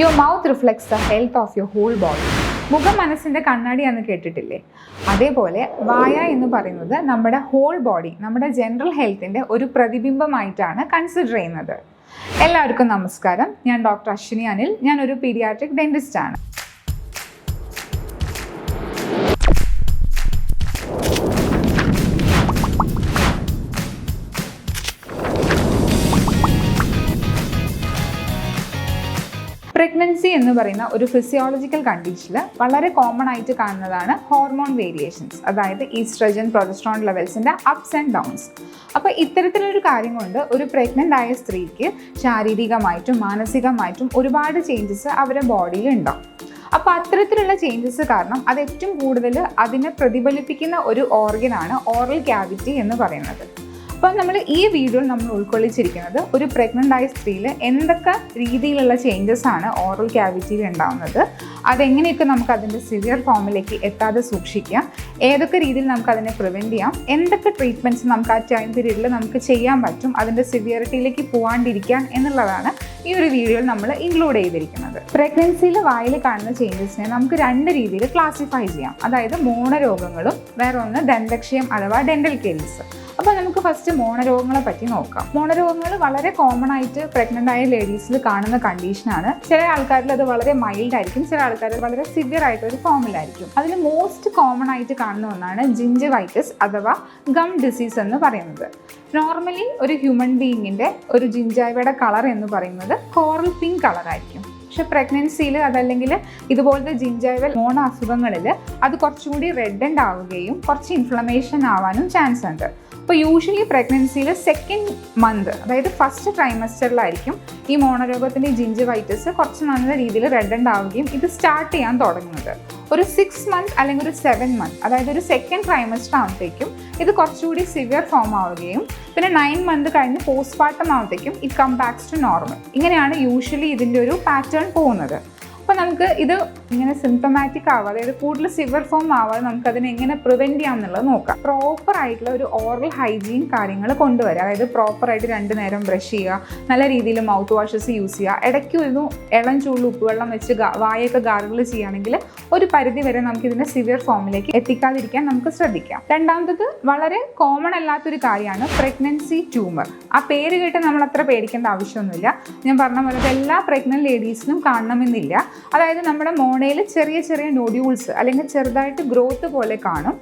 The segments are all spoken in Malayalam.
Your mouth reflects the health of your whole body മുഖം മനസ്സിന്റെ കണ്ണാടിയാന്ന് കേട്ടിട്ടില്ലേ? അതേപോലെ വായ എന്ന് പറയുന്നത് നമ്മുടെ ഹോൾ ബോഡി നമ്മുടെ ജനറൽ ഹെൽത്തിന്റെ ഒരു പ്രതിബിംബമായിട്ടാണ് കൺസിഡർ ചെയ്യുന്നത്. എല്ലാവർക്കും നമസ്കാരം. ഞാൻ ഡോക്ടർ അശ്വിനി അനിൽ. ഞാനൊരു പീഡിയാട്രിക് ഡെന്റിസ്റ്റ് ആണ്. പ്രഗ്നൻസി എന്ന് പറയുന്ന ഒരു ഫിസിയോളജിക്കൽ കണ്ടീഷനിൽ വളരെ കോമൺ ആയിട്ട് കാണുന്നതാണ് ഹോർമോൺ വേരിയേഷൻസ് അതായത് ഈസ്ട്രജൻ പ്രൊജസ്ട്രോൺ ലെവൽസിന്റെ അപ്സ് ആൻഡ് ഡൗൺസ് അപ്പോൾ ഇത്തരത്തിലൊരു കാര്യം കൊണ്ട് ഒരു പ്രഗ്നന്റ് ആയ സ്ത്രീക്ക് ശാരീരികമായിട്ടും മാനസികമായിട്ടും ഒരുപാട് ചേഞ്ചസ് അവരുടെ ബോഡിയിൽ ഉണ്ടാവും. അപ്പോൾ അത്തരത്തിലുള്ള ചേഞ്ചസ് കാരണം അത് ഏറ്റവും കൂടുതൽ അതിനെ പ്രതിഫലിപ്പിക്കുന്ന ഒരു ഓർഗനാണ് ഓറൽ ക്യാവിറ്റി എന്ന് പറയുന്നത്. അപ്പോൾ നമ്മൾ ഈ വീഡിയോയിൽ നമ്മൾ ഉൾക്കൊള്ളിച്ചിരിക്കുന്നത് ഒരു പ്രഗ്നന്റ് ആയ സ്ത്രീയിൽ എന്തൊക്കെ രീതിയിലുള്ള ചേഞ്ചസ് ആണ് ഓറൽ ക്യാവിറ്റിയിൽ ഉണ്ടാകുന്നത് അതെങ്ങനെയൊക്കെ നമുക്ക് അതിന്റെ സിവിയർ ഫോമിലേക്ക് എത്താതെ സൂക്ഷിക്കാം. ഏതൊക്കെ രീതിയിൽ നമുക്ക് അതിനെ പ്രിവെന്റ് ചെയ്യാം. എന്തൊക്കെ ട്രീറ്റ്മെന്റ്സ് നമുക്ക് ആ ടൈം പീരീഡിൽ നമുക്ക് ചെയ്യാൻ പറ്റും. അതിന്റെ സിവിയറിറ്റിയിലേക്ക് പോകാണ്ടിരിക്കാൻ എന്നുള്ളതാണ് ഈ ഒരു വീഡിയോയിൽ നമ്മൾ ഇൻക്ലൂഡ് ചെയ്തിരിക്കുന്നത്. പ്രഗ്നൻസിയിൽ വായിൽ കാണുന്ന ചേഞ്ചസിനെ നമുക്ക് രണ്ട് രീതിയിൽ ക്ലാസിഫൈ ചെയ്യാം. അതായത് മോണരോഗങ്ങളും വേറെ ഒന്ന് ദന്തക്ഷയം അഥവാ ഡെന്റൽ കേരീസ് അപ്പോൾ നമുക്ക് ഫസ്റ്റ് മോണരോഗങ്ങളെ പറ്റി നോക്കാം. മോണരോഗങ്ങൾ വളരെ കോമൺ ആയിട്ട് പ്രഗ്നന്റ് ആയ ലേഡീസിൽ കാണുന്ന കണ്ടീഷനാണ് ചില ആൾക്കാരിൽ അത് വളരെ മൈൽഡ് ആയിരിക്കും ചില ആൾക്കാരിൽ വളരെ സിവിയർ ആയിട്ട് ഒരു ഫോമിലായിരിക്കും അതിൽ മോസ്റ്റ് കോമൺ ആയിട്ട് കാണുന്ന ഒന്നാണ് ജിഞ്ചവൈറ്റിസ് അഥവാ ഗം ഡിസീസ് എന്ന് പറയുന്നത്. നോർമലി ഒരു ഹ്യൂമൻ ബീയിങ്ങിന്റെ ഒരു ജിഞ്ചായവയുടെ കളർ എന്ന് പറയുന്നത് കോറൽ പിങ്ക് കളർ ആയിരിക്കും. പക്ഷെ പ്രഗ്നൻസിയിൽ അതല്ലെങ്കിൽ ഇതുപോലത്തെ ജിഞ്ചൈവൽ മോണ അസുഖങ്ങളിൽ അത് കുറച്ചുകൂടി റെഡ് ആവുകയും കുറച്ച് ഇൻഫ്ലമേഷൻ ആവാനും ചാൻസ് ഉണ്ട്. അപ്പോൾ യൂഷ്വലി പ്രഗ്നൻസിയിൽ സെക്കൻഡ് മന്ത് അതായത് ഫസ്റ്റ് ട്രൈമസ്റ്ററിലായിരിക്കും ഈ മോണരോഗത്തിന്റെ ജിഞ്ചവൈറ്റിസ് കുറച്ച് നല്ല രീതിയിൽ റെഡ് ആവുകയും ഇത് സ്റ്റാർട്ട് ചെയ്യാൻ തുടങ്ങുന്നത്. ഒരു സിക്സ് മന്ത് അല്ലെങ്കിൽ ഒരു സെവൻ മന്ത് അതായത് ഒരു സെക്കൻഡ് ട്രൈമസ്റ്റർ ആകുമ്പോഴത്തേക്കും ഇത് കുറച്ചുകൂടി സിവിയർ ഫോം ആവുകയും പിന്നെ നയൻ മന്ത് കഴിഞ്ഞ് പോസ്റ്റ് പാർട്ടം ആവുമ്പോഴത്തേക്കും ഇത് കം ബാക്സ് ടു നോർമൽ ഇങ്ങനെയാണ് യൂഷ്വലി ഇതിന്റെ ഒരു പാറ്റേൺ പോകുന്നത്. അപ്പോൾ നമുക്ക് ഇത് ഇങ്ങനെ സിംറ്റമാറ്റിക് ആവാതെ അതായത് കൂടുതൽ സിവർ ഫോം ആവാതെ നമുക്ക് അതിനെ എങ്ങനെ പ്രിവെന്റ് ചെയ്യാം എന്നുള്ളത് നോക്കാം. പ്രോപ്പർ ആയിട്ടുള്ള ഒരു ഓറൽ ഹൈജീൻ കാര്യങ്ങൾ കൊണ്ടുവരിക അതായത് പ്രോപ്പർ ആയിട്ട് രണ്ട് നേരം ബ്രഷ് ചെയ്യുക നല്ല രീതിയിൽ മൗത്ത് വാഷസ് യൂസ് ചെയ്യുക. ഇടയ്ക്ക് ഒരു ഇളം ചൂടിൽ ഉപ്പുവെള്ളം വെച്ച് വായൊക്കെ ഗാർഗിൾ ചെയ്യുകയാണെങ്കിൽ ഒരു പരിധി വരെ നമുക്ക് ഇതിന്റെ സിവിയർ ഫോമിലേക്ക് എത്തിക്കാതിരിക്കാൻ നമുക്ക് ശ്രദ്ധിക്കാം. രണ്ടാമത്തത് വളരെ കോമൺ അല്ലാത്തൊരു കാര്യമാണ് പ്രഗ്നൻസി ട്യൂമർ ആ പേര് കേട്ട് നമ്മൾ അത്ര പേടിക്കേണ്ട ആവശ്യമൊന്നുമില്ല. ഞാൻ പറഞ്ഞ പോലെ എല്ലാ പ്രഗ്നന്റ് ലേഡീസിനും കാണണമെന്നില്ല. അതായത് നമ്മുടെ മോണയിൽ ചെറിയ ചെറിയ നോഡ്യൂൾസ് അല്ലെങ്കിൽ ചെറുതായിട്ട് ഗ്രോത്ത് പോലെ കാണും.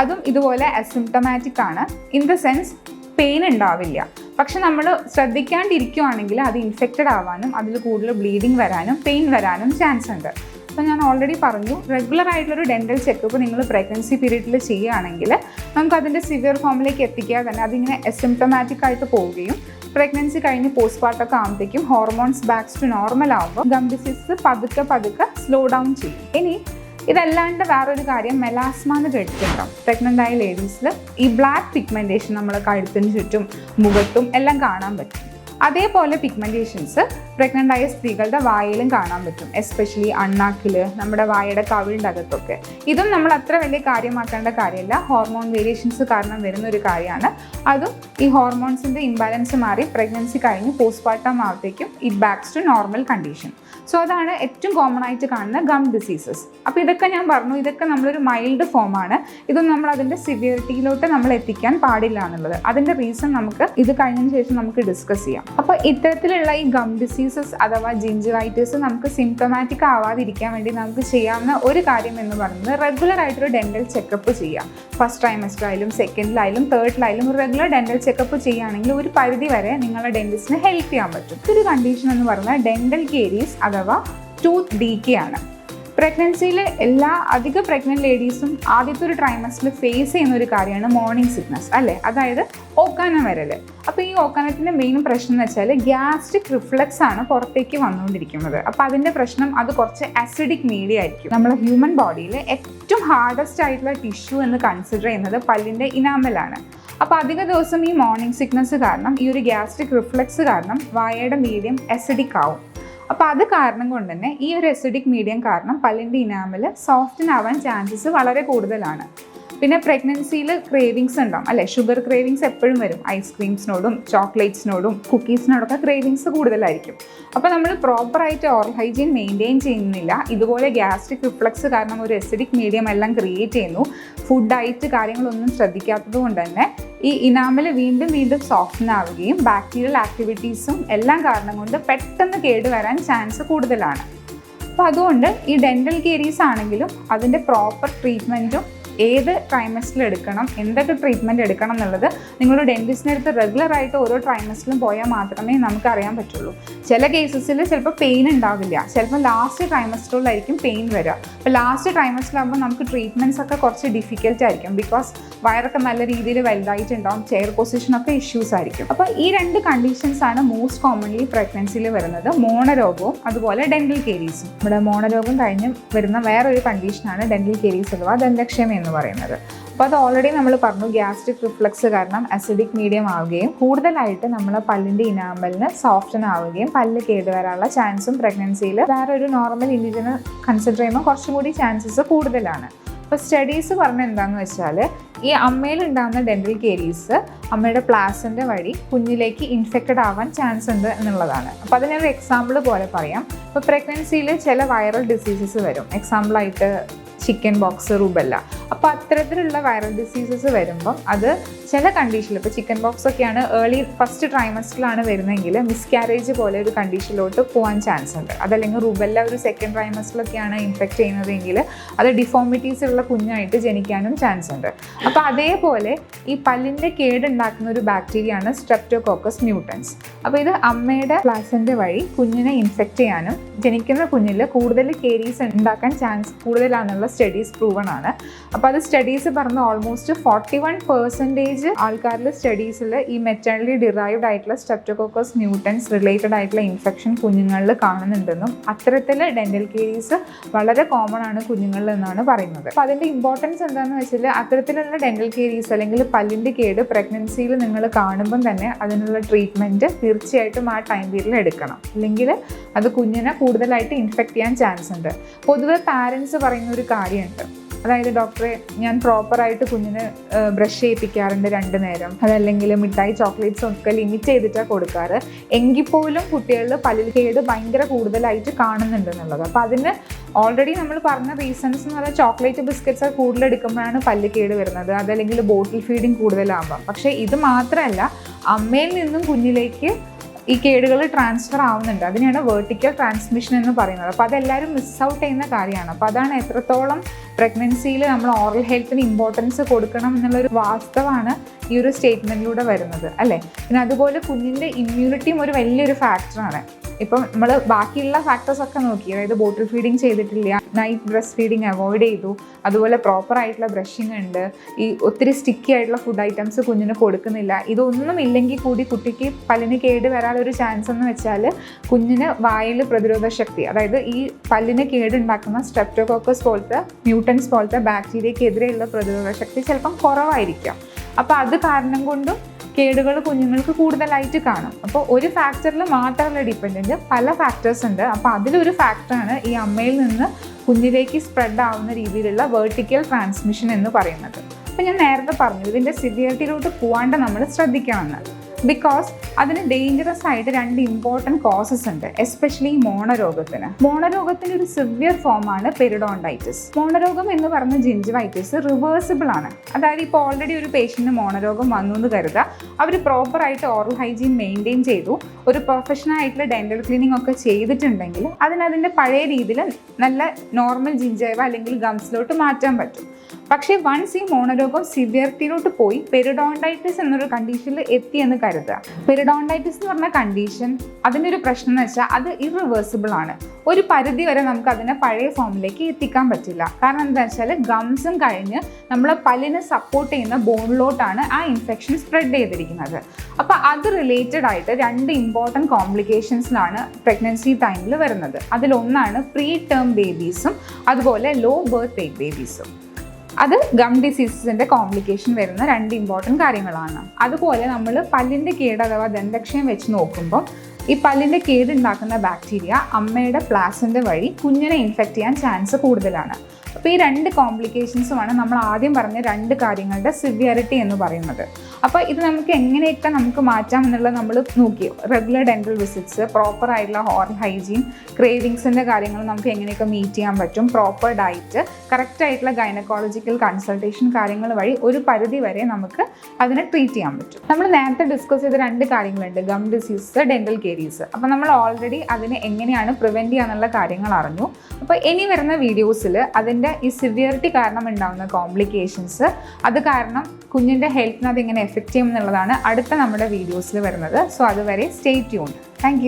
അതും ഇതുപോലെ അസിംറ്റമാറ്റിക് ആണ്. ഇൻ ദ സെൻസ് പെയിൻ ഉണ്ടാവില്ല. പക്ഷെ നമ്മൾ ശ്രദ്ധിക്കാണ്ടിരിക്കുവാണെങ്കിൽ അത് ഇൻഫെക്റ്റഡ് ആവാനും അതിൽ കൂടുതൽ ബ്ലീഡിങ് വരാനും പെയിൻ വരാനും ചാൻസ് ഉണ്ട്. അപ്പോൾ ഞാൻ ഓൾറെഡി പറഞ്ഞു റെഗുലർ ആയിട്ടുള്ളൊരു ഡെന്റൽ ചെക്കപ്പ് നിങ്ങൾ പ്രഗ്നൻസി പീരീഡിൽ ചെയ്യുകയാണെങ്കിൽ നമുക്ക് അതിന്റെ സിവിയർ ഫോമിലേക്ക് എത്തിക്കാതെ തന്നെ അതിങ്ങനെ അസിംറ്റമാറ്റിക് ആയിട്ട് പോവുകയും പ്രഗ്നൻസി കഴിഞ്ഞ് പോസ്റ്റ്മോർട്ടമൊക്കെ ആകുമ്പോഴത്തേക്കും ഹോർമോൺസ് ബാക്സ് ടു നോർമൽ ആകുമ്പോൾ ഗം ഡിസീസ് പതുക്കെ പതുക്കെ സ്ലോ ഡൗൺ ചെയ്യും. ഇനി ഇതല്ലാണ്ട് വേറൊരു കാര്യം മെലാസ്മ എന്ന് കേട്ടിട്ടുണ്ടാവും പ്രഗ്നന്റ് ആയ ലേഡീസിൽ ഈ ബ്ലാക്ക് പിഗ്മെന്റേഷൻ നമ്മൾ കഴുത്തിന് ചുറ്റും മുഖത്തും എല്ലാം കാണാൻ പറ്റും. അതേപോലെ പിഗ്മെന്റേഷൻസ് പ്രഗ്നന്റ് ആയ സ്ത്രീകളുടെ വായയിലും കാണാൻ പറ്റും. എസ്പെഷ്യലി അണ്ണാക്കിൽ നമ്മുടെ വായയുടെ കവിളിന്റെ അകത്തൊക്കെ ഇതും നമ്മൾ അത്ര വലിയ കാര്യമാക്കേണ്ട കാര്യമല്ല. ഹോർമോൺ വേരിയേഷൻസ് കാരണം വരുന്ന ഒരു കാര്യമാണ്. അതും ഈ ഹോർമോൺസിന്റെ ഇംബാലൻസ് മാറി പ്രഗ്നൻസി കഴിഞ്ഞ് postmortem ആവത്തേക്കും it backs to normal condition so അതാണ് ഏറ്റവും കോമൺ ആയിട്ട് കാണുന്ന ഗം ഡിസീസസ് അപ്പോൾ ഇതൊക്കെ ഞാൻ പറഞ്ഞു. ഇതൊക്കെ നമ്മളൊരു മൈൽഡ് ഫോമാണ് ഇതൊന്നും നമ്മൾ അതിന്റെ സിവിയറിറ്റിയിലോട്ട് നമ്മൾ എത്തിക്കാൻ പാടില്ല എന്നുള്ളത്. അതിന്റെ റീസൺ നമുക്ക് ഇത് കഴിഞ്ഞതിന് ശേഷം നമുക്ക് ഡിസ്കസ് ചെയ്യാം. അപ്പോൾ ഇത്തരത്തിലുള്ള ഈ ഗം ഡിസീസസ് അഥവാ ജിഞ്ചിവൈറ്റിസ് നമുക്ക് സിംറ്റമാറ്റിക് ആവാതിരിക്കാൻ വേണ്ടി നമുക്ക് ചെയ്യാവുന്ന ഒരു കാര്യം എന്ന് പറയുന്നത് റെഗുലർ ആയിട്ടൊരു ഡെന്റൽ ചെക്കപ്പ് ചെയ്യാം. ഫസ്റ്റ് ട്രൈമസ്റ്ററായാലും സെക്കൻഡിലായാലും തേർഡിലായാലും ഒരു റെഗുലർ ഡെന്റൽ ചെക്കപ്പ് ചെയ്യുകയാണെങ്കിൽ ഒരു പരിധി വരെ നിങ്ങളുടെ ഡെന്റിസ്റ്റിനെ ഹെൽപ്പ് ചെയ്യാൻ പറ്റും. ഒരു കണ്ടീഷൻ എന്ന് പറഞ്ഞാൽ ഡെന്റൽ കേരീസ് അഥവാ ടൂത്ത് ഡീക്കെ ആണ്. പ്രഗ്നൻസിയിലെ എല്ലാ അധിക പ്രഗ്നന്റ് ലേഡീസും ആദ്യത്തെ ഒരു ട്രൈമസ്റ്ററിൽ ഫേസ് ചെയ്യുന്ന ഒരു കാര്യമാണ് മോർണിംഗ് സിക്നസ് അല്ലേ? അതായത് ഓക്കാനം വരൽ അപ്പോൾ ഈ ഓക്കാനത്തിന്റെ മെയിൻ പ്രശ്നം എന്ന് വെച്ചാൽ ഗ്യാസ്ട്രിക് റിഫ്ലക്സ് ആണ് പുറത്തേക്ക് വന്നുകൊണ്ടിരിക്കുന്നത്. അപ്പോൾ അതിന്റെ പ്രശ്നം അത് കുറച്ച് അസിഡിക് മീഡിയ ആയിരിക്കും. നമ്മളെ ഹ്യൂമൻ ബോഡിയിൽ ഏറ്റവും ഹാർഡസ്റ്റ് ആയിട്ടുള്ള ടിഷ്യൂ എന്ന് കൺസിഡർ ചെയ്യുന്നത് പല്ലിന്റെ ഇനാമലാണ് അപ്പോൾ അധിക ദിവസം ഈ മോർണിംഗ് സിക്നസ് കാരണം ഈ ഒരു ഗ്യാസ്ട്രിക് റിഫ്ലക്സ് കാരണം വായയുടെ മീഡിയം അസിഡിക് ആവും. അപ്പോൾ അത് കാരണം കൊണ്ട് തന്നെ ഈ ഒരു അസിഡിക് മീഡിയം കാരണം പല്ലിന്റെ ഇനാമൽ സോഫ്റ്റൻ ആവാൻ ചാൻസസ് വളരെ കൂടുതലാണ്. പിന്നെ പ്രഗ്നൻസിയിൽ ക്രേവിങ്സ് ഉണ്ടാവും. അല്ലെ? ഷുഗർ ക്രേവിങ്സ് എപ്പോഴും വരും. ഐസ്ക്രീംസിനോടും ചോക്ലേറ്റ്സിനോടും കുക്കീസിനോടൊക്കെ ക്രേവിങ്സ് കൂടുതലായിരിക്കും. അപ്പോൾ നമ്മൾ പ്രോപ്പറായിട്ട് ഓറൽ ഹൈജീൻ മെയിന്റെയിൻ ചെയ്യുന്നില്ല. ഇതുപോലെ ഗ്യാസ്ട്രിക് റിഫ്ലക്സ് കാരണം ഒരു എസിഡിക് മീഡിയം എല്ലാം ക്രിയേറ്റ് ചെയ്യുന്നു. ഫുഡ് ഡയറ്റ് കാര്യങ്ങളൊന്നും ശ്രദ്ധിക്കാത്തത് കൊണ്ട് തന്നെ ഈ ഇനാമൽ വീണ്ടും വീണ്ടും സോഫ്റ്റൻ ആവുകയും ബാക്ടീരിയൽ ആക്ടിവിറ്റീസും എല്ലാം കാരണം കൊണ്ട് പെട്ടെന്ന് കേടുവരാൻ ചാൻസ് കൂടുതലാണ്. അപ്പോൾ അതുകൊണ്ട് ഈ ഡെന്റൽ കേരീസ് ആണെങ്കിലും അതിന്റെ പ്രോപ്പർ ട്രീറ്റ്മെന്റും ഏത് ട്രൈമസ്റ്റിൽ എടുക്കണം എന്തൊക്കെ ട്രീറ്റ്മെന്റ് എടുക്കണം എന്നുള്ളത് നിങ്ങൾ ഡെന്റിസ്റ്റിന്റെ അടുത്ത് റെഗുലർ ആയിട്ട് ഓരോ ട്രൈമസ്റ്റിലും പോയാൽ മാത്രമേ നമുക്ക് അറിയാൻ പറ്റുള്ളൂ. ചില കേസസിൽ ചിലപ്പോൾ പെയിൻ ഉണ്ടാവില്ല. ചിലപ്പോൾ ലാസ്റ്റ് ട്രൈമസ്റ്ററിലായിരിക്കും പെയിൻ വരിക. അപ്പോൾ ലാസ്റ്റ് ട്രൈമസ്റ്ററിലാകുമ്പോൾ നമുക്ക് ട്രീറ്റ്മെന്റ്സ് ഒക്കെ കുറച്ച് ഡിഫിക്കൽട്ട് ആയിരിക്കും. ബിക്കോസ് വയറൊക്കെ നല്ല രീതിയിൽ വലുതായിട്ടുണ്ടാവും ചെയർ പൊസിഷനൊക്കെ ഇഷ്യൂസ് ആയിരിക്കും. അപ്പോൾ ഈ രണ്ട് കണ്ടീഷൻസ് ആണ് മോസ്റ്റ് കോമൺലി പ്രഗ്നൻസിയിൽ വരുന്നത്. മോണരോഗവും അതുപോലെ ഡെന്റൽ കേരീസും നമ്മുടെ മോണരോഗം കഴിഞ്ഞ് വരുന്ന വേറൊരു കണ്ടീഷനാണ് ഡെന്റൽ കേരീസ് അഥവാ ദന്തക്ഷയം എന്ന് പറയുന്നത്. അപ്പോൾ അത് ഓൾറെഡി നമ്മൾ പറഞ്ഞു ഗ്യാസ്ട്രിക് റിഫ്ലക്സ് കാരണം അസിഡിക് മീഡിയം ആവുകയും കൂടുതലായിട്ട് നമ്മൾ പല്ലിന്റെ ഇനാമ്പലിന് സോഫ്റ്റൻ ആവുകയും പല്ല് കേടുവരാനുള്ള ചാൻസും പ്രഗ്നൻസിയിൽ വേറെ ഒരു നോർമൽ ഇൻഡിജിനെ കൺസിഡർ ചെയ്യുമ്പോൾ കുറച്ചും കൂടി ചാൻസസ് കൂടുതലാണ്. അപ്പോൾ സ്റ്റഡീസ് പറഞ്ഞ എന്താണെന്ന് വെച്ചാൽ ഈ അമ്മയിൽ ഉണ്ടാകുന്ന ഡെന്റൽ കേരീസ് അമ്മയുടെ പ്ലാസിന്റെ വഴി കുഞ്ഞിലേക്ക് ഇൻഫെക്റ്റഡ് ആവാൻ ചാൻസ് ഉണ്ട് എന്നുള്ളതാണ്. അപ്പോൾ അതിനൊരു എക്സാമ്പിൾ പോലെ പറയാം. ഇപ്പോൾ പ്രഗ്നൻസിയിൽ ചില വൈറൽ ഡിസീസസ് വരും. എക്സാമ്പിളായിട്ട് ചിക്കൻ ബോക്സ് റുബല്ല അപ്പോൾ അത്തരത്തിലുള്ള വൈറൽ ഡിസീസസ് വരുമ്പം അത് ചില കണ്ടീഷനിൽ ഇപ്പോൾ ചിക്കൻ ബോക്സ് ഒക്കെയാണ് ഏർലി ഫസ്റ്റ് ട്രൈമസ്റ്ററിലാണ് വരുന്നതെങ്കിൽ മിസ്കാരേജ് പോലെ ഒരു കണ്ടീഷനിലോട്ട് പോകാൻ ചാൻസ് ഉണ്ട്. അതല്ലെങ്കിൽ റുബെല്ല ഒരു സെക്കൻഡ് ട്രൈമസ്റ്ററിലൊക്കെയാണ് ഇൻഫെക്റ്റ് ചെയ്യുന്നതെങ്കിൽ അത് ഡിഫോമിറ്റീസ് ഉള്ള കുഞ്ഞായിട്ട് ജനിക്കാനും ചാൻസ് ഉണ്ട്. അപ്പോൾ അതേപോലെ ഈ പല്ലിന്റെ കേടുണ്ടാക്കുന്ന ഒരു ബാക്ടീരിയയാണ് സ്ട്രെപ്റ്റോകോക്കസ് മ്യൂട്ടൻസ് അപ്പോൾ ഇത് അമ്മയുടെ ക്ലാസിന്റെ വഴി കുഞ്ഞിനെ ഇൻഫെക്റ്റ് ചെയ്യാനും ജനിക്കുന്ന കുഞ്ഞിൽ കൂടുതൽ കേരീസ് ഉണ്ടാക്കാൻ ചാൻസ് കൂടുതലാണെന്നുള്ള സ്റ്റഡീസ് പ്രൂവൺ ആണ്. അപ്പോൾ അത് സ്റ്റഡീസ് പറഞ്ഞ ഓൾമോസ്റ്റ് ഫോർട്ടി വൺ പെർസെന്റേജ് ആൾക്കാരിൽ സ്റ്റഡീസിൽ ഈ മെറ്റേണലി ഡിറൈവ്ഡ് ആയിട്ടുള്ള സ്ട്രെപ്റ്റോകോക്കസ് ന്യൂട്ടൻസ് റിലേറ്റഡ് ആയിട്ടുള്ള ഇൻഫെക്ഷൻ കുഞ്ഞുങ്ങളിൽ കാണുന്നുണ്ടെന്നും അത്തരത്തിൽ ഡെന്റൽ കേരീസ് വളരെ കോമൺ ആണ് കുഞ്ഞുങ്ങളിൽ എന്നാണ് പറയുന്നത്. അപ്പോൾ അതിന്റെ ഇമ്പോർട്ടൻസ് എന്താണെന്ന് വെച്ചാൽ അത്തരത്തിലുള്ള ഡെന്റൽ കേരീസ് അല്ലെങ്കിൽ പല്ലിന്റെ കേട് പ്രഗ്നൻസിയിൽ നിങ്ങൾ കാണുമ്പം തന്നെ അതിനുള്ള ട്രീറ്റ്മെന്റ് തീർച്ചയായിട്ടും ആ ടൈം പീരീഡിൽ എടുക്കണം. അല്ലെങ്കിൽ അത് കുഞ്ഞിനെ കൂടുതലായിട്ട് ഇൻഫെക്റ്റ് ചെയ്യാൻ ചാൻസ് ഉണ്ട്. പൊതുവെ പാരൻസ് പറയുന്ന ഒരു കാര്യമുണ്ട്. അതായത് ഡോക്ടറെ ഞാൻ പ്രോപ്പറായിട്ട് കുഞ്ഞിന് ബ്രഷ് ചെയ്യിപ്പിക്കാറുണ്ട് രണ്ട് നേരം. അതല്ലെങ്കിൽ മിഠായി ചോക്ലേറ്റ്സ് ഒക്കെ ലിമിറ്റ് ചെയ്തിട്ടാണ് കൊടുക്കാറ്. എങ്കിൽ പോലും കുട്ടികളിൽ പല്ലിൽ കേട് ഭയങ്കര കൂടുതലായിട്ട് കാണുന്നുണ്ട് എന്നുള്ളത്. അപ്പോൾ അതിന് ഓൾറെഡി നമ്മൾ പറഞ്ഞ റീസൺസ് എന്ന് പറഞ്ഞാൽ ചോക്ലേറ്റ് ബിസ്ക്കറ്റ്സ് ഒക്കെ കൂടുതലെടുക്കുമ്പോഴാണ് പല്ല് കേട് വരുന്നത്. അതല്ലെങ്കിൽ ബോട്ടിൽ ഫീഡിങ് കൂടുതലാകുമ്പോൾ പക്ഷേ ഇത് മാത്രമല്ല അമ്മയിൽ നിന്നും കുഞ്ഞിലേക്ക് ഈ കേടുകൾ ട്രാൻസ്ഫർ ആവുന്നുണ്ട്. അതിനെയാണ് വേർട്ടിക്കൽ ട്രാൻസ്മിഷൻ എന്ന് പറയുന്നത്. അപ്പോൾ അതെല്ലാവരും മിസ് ഔട്ട് ചെയ്യുന്ന കാര്യമാണ്. അപ്പോൾ അതാണ് എത്രത്തോളം പ്രഗ്നൻസിയിൽ നമ്മൾ ഓറൽ ഹെൽത്തിന് ഇമ്പോർട്ടൻസ് കൊടുക്കണം എന്നുള്ളൊരു വാസ്തവമാണ് ഈ ഒരു സ്റ്റേറ്റ്മെന്റിലൂടെ വരുന്നത്. അല്ലേ? പിന്നെ അതുപോലെ കുഞ്ഞിന്റെ ഇമ്മ്യൂണിറ്റിയും ഒരു വലിയൊരു ഫാക്ടറാണ് ഇപ്പം നമ്മൾ ബാക്കിയുള്ള ഫാക്ടേഴ്സ് ഒക്കെ നോക്കി അതായത് ബോട്ടിൽ ഫീഡിങ് ചെയ്തിട്ടില്ല നൈറ്റ് ബ്രസ്റ്റ് ഫീഡിങ് അവോയ്ഡ് ചെയ്തു അതുപോലെ പ്രോപ്പർ ആയിട്ടുള്ള ബ്രഷിങ് ഉണ്ട് ഈ ഒത്തിരി സ്റ്റിക്കി ആയിട്ടുള്ള ഫുഡ് ഐറ്റംസ് കുഞ്ഞിന് കൊടുക്കുന്നില്ല ഇതൊന്നും ഇല്ലെങ്കിൽ കൂടി കുട്ടിക്ക് പല്ലിന് കേട് വരാനൊരു ചാൻസ് എന്ന് വെച്ചാൽ കുഞ്ഞിന് വായിൽ പ്രതിരോധ ശക്തി അതായത് ഈ പല്ലിന് കേടുണ്ടാക്കുന്ന സ്ട്രെപ്റ്റോകോക്കസ് പോലത്തെ മ്യൂട്ടൻസ് പോലത്തെ ബാക്ടീരിയക്കെതിരെയുള്ള പ്രതിരോധ ശക്തി ചിലപ്പം കുറവായിരിക്കാം. അപ്പോൾ അത് കാരണം കൊണ്ടും കേടുകൾ കുഞ്ഞുങ്ങൾക്ക് കൂടുതലായിട്ട് കാണും. അപ്പോൾ ഒരു ഫാക്ടറിൽ മാത്രമല്ല ഡിപ്പെൻഡന്റ് പല ഫാക്ടേഴ്സ് ഉണ്ട്. അപ്പോൾ അതിലൊരു ഫാക്ടറാണ് ഈ അമ്മയിൽ നിന്ന് കുഞ്ഞിലേക്ക് സ്പ്രെഡ് ആവുന്ന രീതിയിലുള്ള വേർട്ടിക്കൽ ട്രാൻസ്മിഷൻ എന്ന് പറയുന്നത്. അപ്പോൾ ഞാൻ നേരത്തെ പറഞ്ഞു ഇതിന്റെ സിവിയറിറ്റിയിലോട്ട് പോകാണ്ട് നമ്മൾ ശ്രദ്ധിക്കണമെന്ന് ബിക്കോസ് അതിന് ഡേഞ്ചറസ് ആയിട്ട് രണ്ട് ഇമ്പോർട്ടന്റ് കോസസ് ഉണ്ട് എസ്പെഷ്യലി മോണരോഗത്തിന്. മോണരോഗത്തിന്റെ ഒരു സിവിയർ ഫോമാണ് പെരിഡോണ്ടൈറ്റിസ് മോണരോഗം എന്ന് പറഞ്ഞ ജിഞ്ചിവൈറ്റിസ് റിവേഴ്സിബിൾ ആണ്. അതായത് ഇപ്പോൾ ഓൾറെഡി ഒരു പേഷ്യന്റിന് മോണരോഗം വന്നു എന്ന് കരുതുക. അവർ പ്രോപ്പറായിട്ട് ഓറൽ ഹൈജീൻ മെയിന്റെയിൻ ചെയ്തു. ഒരു പ്രൊഫഷണൽ ആയിട്ടുള്ള ഡെന്റൽ ക്ലീനിങ് ഒക്കെ ചെയ്തിട്ടുണ്ടെങ്കിൽ അതിനതിന്റെ പഴയ രീതിയിൽ നല്ല നോർമൽ ജിഞ്ചൈവ അല്ലെങ്കിൽ ഗംസിലോട്ട് മാറ്റാൻ പറ്റും. പക്ഷേ വൺസ് ഈ മോണരോഗം സിവിയറിറ്റിയിലോട്ട് പോയി പെരിഡോണ്ടൈറ്റിസ് എന്നൊരു കണ്ടീഷനിൽ എത്തി എന്ന് കരുതുക. പെരിഡോണ്ടൈറ്റിസ് എന്ന് പറഞ്ഞ കണ്ടീഷൻ അതിന്റെ ഒരു പ്രശ്നം എന്ന് വെച്ചാൽ അത് ഇറിവേഴ്സിബിൾ ആണ്. ഒരു പരിധി വരെ നമുക്ക് അതിനെ പഴയ ഫോമിലേക്ക് എത്തിക്കാൻ പറ്റില്ല. കാരണം എന്താ വെച്ചാൽ ഗംസും കഴിഞ്ഞ് നമ്മളെ പല്ലിനെ സപ്പോർട്ട് ചെയ്യുന്ന ബോണിലോട്ടാണ് ആ ഇൻഫെക്ഷൻ സ്പ്രെഡ് ചെയ്തിരിക്കുന്നത്. അപ്പോൾ അത് റിലേറ്റഡ് ആയിട്ട് രണ്ട് ഇമ്പോർട്ടന്റ് കോംപ്ലിക്കേഷൻസിലാണ് പ്രഗ്നൻസി ടൈമിൽ വരുന്നത്. അതിലൊന്നാണ് പ്രീ ടേം ബേബീസും അതുപോലെ ലോ ബർത്ത് വെയ്റ്റ് ബേബീസും അത് ഗം ഡിസീസസിന്റെ കോംപ്ലിക്കേഷൻ വരുന്ന രണ്ട് ഇമ്പോർട്ടന്റ് കാര്യങ്ങളാണ്. അതുപോലെ നമ്മൾ പല്ലിന്റെ കേട് അഥവാ ദന്തക്ഷയം വെച്ച് നോക്കുമ്പോൾ ഈ പല്ലിന്റെ കേടുണ്ടാക്കുന്ന ബാക്ടീരിയ അമ്മയുടെ പ്ലാസിന്റെ വഴി കുഞ്ഞിനെ ഇൻഫെക്റ്റ് ചെയ്യാൻ ചാൻസ് കൂടുതലാണ്. അപ്പോൾ ഈ രണ്ട് കോംപ്ലിക്കേഷൻസുമാണ് നമ്മൾ ആദ്യം പറഞ്ഞ രണ്ട് കാര്യങ്ങളുടെ സിവിയറിറ്റി എന്ന് പറയുന്നത്. അപ്പോൾ ഇത് നമുക്ക് എങ്ങനെയൊക്കെ നമുക്ക് മാറ്റാം എന്നുള്ളത് നമ്മൾ നോക്കി. റെഗുലർ ഡെന്റൽ വിസിറ്റ്സ് പ്രോപ്പർ ആയിട്ടുള്ള ഹോർൺ ഹൈജീൻ ക്രേവിങ്സിന്റെ കാര്യങ്ങൾ നമുക്ക് എങ്ങനെയൊക്കെ മീറ്റ് ചെയ്യാൻ പറ്റും പ്രോപ്പർ ഡയറ്റ് കറക്റ്റ് ആയിട്ടുള്ള ഗൈനക്കോളജിക്കൽ കൺസൾട്ടേഷൻ കാര്യങ്ങൾ വഴി ഒരു പരിധി വരെ നമുക്ക് അതിനെ ട്രീറ്റ് ചെയ്യാൻ പറ്റും. നമ്മൾ നേരത്തെ ഡിസ്കസ് ചെയ്ത രണ്ട് കാര്യങ്ങളുണ്ട് ഗം ഡിസീസ് ഡെന്റൽ കേരീസ് അപ്പോൾ നമ്മൾ ഓൾറെഡി അതിനെ എങ്ങനെയാണ് പ്രിവെന്റ് ചെയ്യാന്നുള്ള കാര്യങ്ങൾ അറിഞ്ഞു. അപ്പോൾ ഇനി വരുന്ന വീഡിയോസിൽ അതിന്റെ ഈ സിവിയറിറ്റി കാരണം ഉണ്ടാകുന്ന കോംപ്ലിക്കേഷൻസ് അത് കാരണം കുഞ്ഞിന്റെ ഹെൽത്തിനെ എങ്ങനെ എഫക്റ്റ് ചെയ്യും എന്നുള്ളതാണ് അടുത്ത നമ്മുടെ വീഡിയോസിൽ വരുന്നത്. സോ അതുവരെ സ്റ്റേ ട്യൂൺ താങ്ക്